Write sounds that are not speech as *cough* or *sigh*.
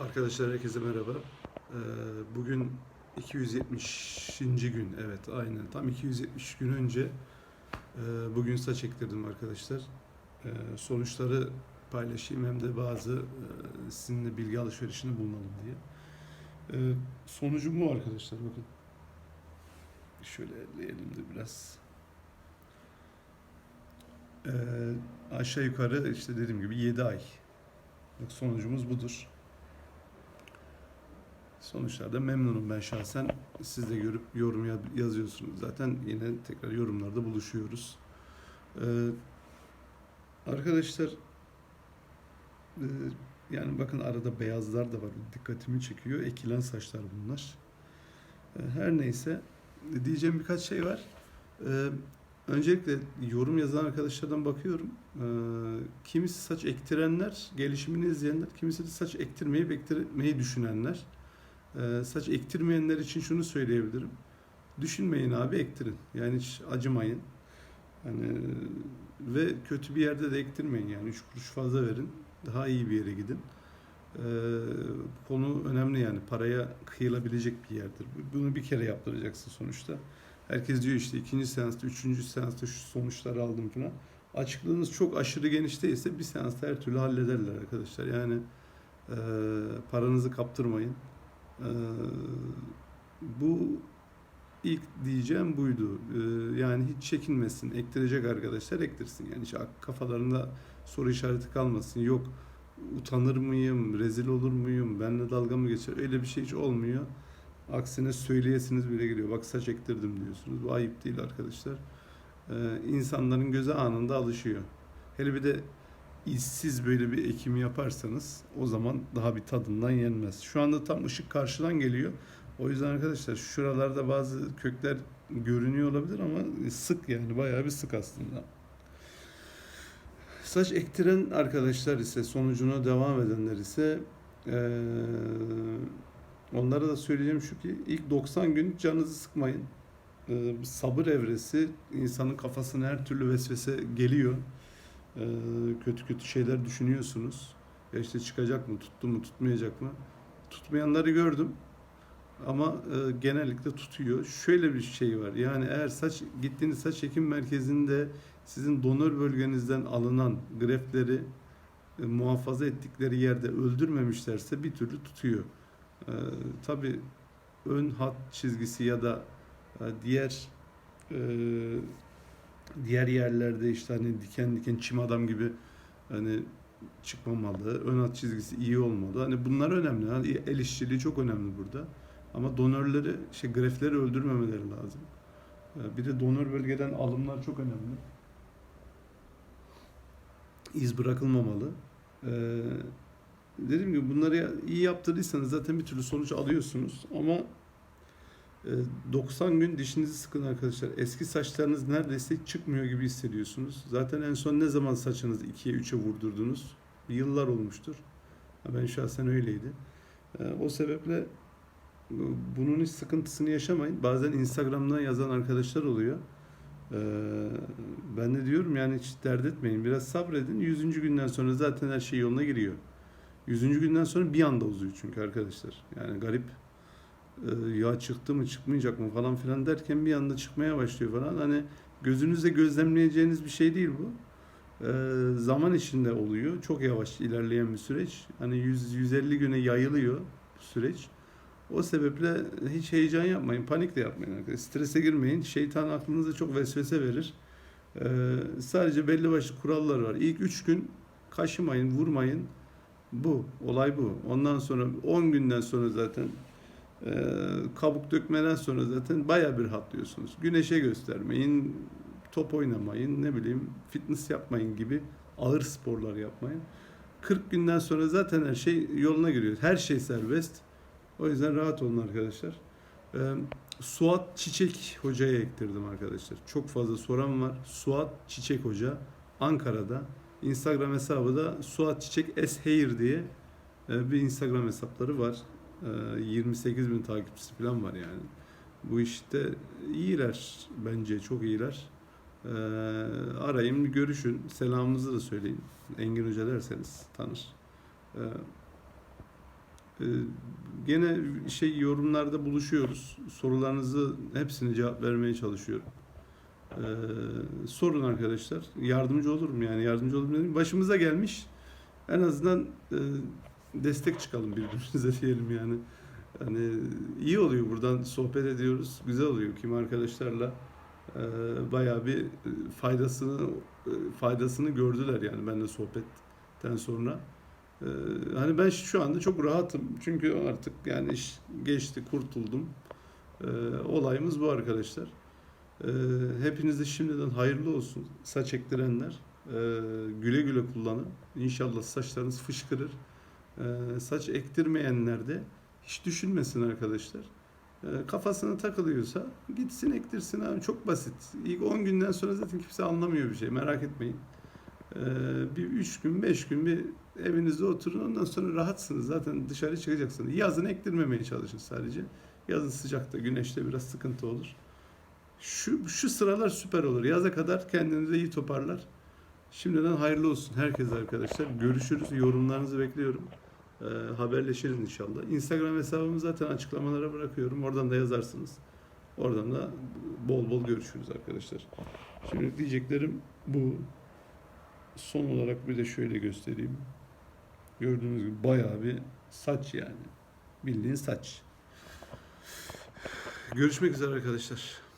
Arkadaşlar herkese merhaba. Ee, Bugün 270. gün. Evet aynen. Tam 270 gün önce e, bugün saç ektirdim arkadaşlar. Ee, Sonuçları paylaşayım hem de bazı e, sizinle bilgi alışverişini bulunalım diye. Ee, Sonucum bu arkadaşlar bakın. Şöyle elleyelim de biraz. Aşağı yukarı işte dediğim gibi 7 ay. Sonucumuz budur. Sonuçlarda memnunum ben şahsen. Siz de görüp yorum ya- yazıyorsunuz. Zaten yine tekrar yorumlarda buluşuyoruz. Ee, arkadaşlar e, yani bakın arada beyazlar da var. Dikkatimi çekiyor. Ekilen saçlar bunlar. Ee, her neyse diyeceğim birkaç şey var. Öncelikle yorum yazan arkadaşlardan bakıyorum. Kimisi saç ektirenler, gelişimini izleyenler, kimisi de saç ektirmeyi, ektirmeyi düşünenler. Ee, saç ektirmeyenler için şunu söyleyebilirim. Düşünmeyin abi ektirin. Yani hiç acımayın. Hani ve kötü bir yerde de ektirmeyin yani. Üç kuruş fazla verin. Daha iyi bir yere gidin. Ee, konu önemli yani. Paraya kıyılabilecek bir yerdir. Bunu bir kere yaptıracaksın sonuçta. Herkes diyor işte ikinci seansta, üçüncü seansta şu sonuçları aldım falan. Açıklığınız çok aşırı geniş değilse bir seansta her türlü hallederler arkadaşlar. Yani e, paranızı kaptırmayın. Ee, bu ilk diyeceğim buydu. Ee, yani hiç çekinmesin. Ektirecek arkadaşlar ektirsin. Yani hiç kafalarında soru işareti kalmasın. Yok utanır mıyım, rezil olur muyum, benle dalga mı geçer? Öyle bir şey hiç olmuyor. Aksine söyleyesiniz bile geliyor. Bak saç ektirdim diyorsunuz. Bu ayıp değil arkadaşlar. Ee, insanların göze anında alışıyor. Hele bir de işsiz böyle bir ekim yaparsanız o zaman daha bir tadından yenmez. Şu anda tam ışık karşıdan geliyor. O yüzden arkadaşlar şuralarda bazı kökler görünüyor olabilir ama sık yani bayağı bir sık aslında. Saç ektiren arkadaşlar ise sonucuna devam edenler ise eee, onlara da söyleyeceğim şu ki ilk 90 gün canınızı sıkmayın. Bir sabır evresi insanın kafasına her türlü vesvese geliyor. Eee, kötü kötü şeyler düşünüyorsunuz. Ya işte çıkacak mı, tuttu mu, tutmayacak mı? Tutmayanları gördüm. Ama e, genellikle tutuyor. Şöyle bir şey var. Yani eğer saç gittiğiniz saç ekim merkezinde sizin donör bölgenizden alınan grefleri e, muhafaza ettikleri yerde öldürmemişlerse bir türlü tutuyor. E, Tabi ön hat çizgisi ya da e, diğer e, diğer yerlerde işte hani diken diken çim adam gibi hani çıkmamalı. Ön hat çizgisi iyi olmalı. Hani bunlar önemli. Hani el işçiliği çok önemli burada. Ama donörleri, şey grefleri öldürmemeleri lazım. Ee, Bir de donör bölgeden alımlar çok önemli. İz bırakılmamalı. Ee, dediğim gibi bunları iyi yaptırdıysanız zaten bir türlü sonuç alıyorsunuz. Ama 90 gün dişinizi sıkın arkadaşlar. Eski saçlarınız neredeyse çıkmıyor gibi hissediyorsunuz. Zaten en son ne zaman saçınızı 2'ye 3'e vurdurdunuz? Yıllar olmuştur. Ben şahsen öyleydi. Ee, O sebeple bunun hiç sıkıntısını yaşamayın. Bazen Instagram'dan yazan arkadaşlar oluyor. Ee, ben de diyorum yani hiç dert etmeyin. Biraz sabredin. 100. günden sonra zaten her şey yoluna giriyor. 100. günden sonra bir anda uzuyor çünkü arkadaşlar. Yani garip Ee, ya çıktı mı çıkmayacak mı falan filan derken bir anda çıkmaya başlıyor falan. Hani gözünüzle gözlemleyeceğiniz bir şey değil bu. Ee, zaman içinde oluyor. Çok yavaş ilerleyen bir süreç. Hani 100 150 güne yayılıyor bu süreç. O sebeple hiç heyecan yapmayın, panik de yapmayın arkadaşlar. Strese girmeyin. Şeytan aklınıza çok vesvese verir. Ee, sadece belli başlı kurallar var. İlk 3 gün kaşımayın, vurmayın. Bu, olay bu. Ondan sonra 10 günden sonra zaten e, kabuk dökmeden sonra zaten baya bir rahatlıyorsunuz. Güneşe göstermeyin, top oynamayın, ne bileyim fitness yapmayın gibi ağır sporlar yapmayın. 40 günden sonra zaten her şey yoluna giriyor. Her şey serbest. O yüzden rahat olun arkadaşlar. Ee, Suat Çiçek Hoca'ya ektirdim arkadaşlar. Çok fazla soran var. Suat Çiçek Hoca Ankara'da. Instagram hesabı da Suat Çiçek S Hair diye e, bir Instagram hesapları var. E, 28 bin takipçisi falan var yani. Bu işte iyiler bence çok iyiler. E, arayın bir görüşün. Selamınızı da söyleyin. Engin Hoca derseniz tanır. E, Ee, gene şey yorumlarda buluşuyoruz. Sorularınızı hepsine cevap vermeye çalışıyorum. Ee, sorun arkadaşlar. Yardımcı olurum yani. Yardımcı olurum dedim. Başımıza gelmiş. En azından e, destek çıkalım birbirimize *laughs* diyelim yani. Yani iyi oluyor buradan sohbet ediyoruz. Güzel oluyor kim arkadaşlarla e, bayağı bir e, faydasını e, faydasını gördüler yani benimle sohbetten sonra. E, hani ben şu anda çok rahatım. Çünkü artık yani iş geçti, kurtuldum. E, olayımız bu arkadaşlar. E, hepinize şimdiden hayırlı olsun. Saç ektirenler e, güle güle kullanın. İnşallah saçlarınız fışkırır. E, saç ektirmeyenler de hiç düşünmesin arkadaşlar. E, kafasına takılıyorsa gitsin ektirsin abi çok basit. İlk 10 günden sonra zaten kimse anlamıyor bir şey merak etmeyin. E, bir 3 gün 5 gün bir evinizde oturun ondan sonra rahatsınız zaten dışarı çıkacaksınız. Yazın ektirmemeye çalışın sadece. Yazın sıcakta güneşte biraz sıkıntı olur. Şu, şu sıralar süper olur. Yaza kadar kendinizi iyi toparlar. Şimdiden hayırlı olsun herkese arkadaşlar. Görüşürüz. Yorumlarınızı bekliyorum. Ee, haberleşiriz inşallah. Instagram hesabımı zaten açıklamalara bırakıyorum. Oradan da yazarsınız. Oradan da bol bol görüşürüz arkadaşlar. Şimdi diyeceklerim bu. Son olarak bir de şöyle göstereyim. Gördüğünüz gibi bayağı bir saç yani. Bildiğin saç. Görüşmek üzere arkadaşlar.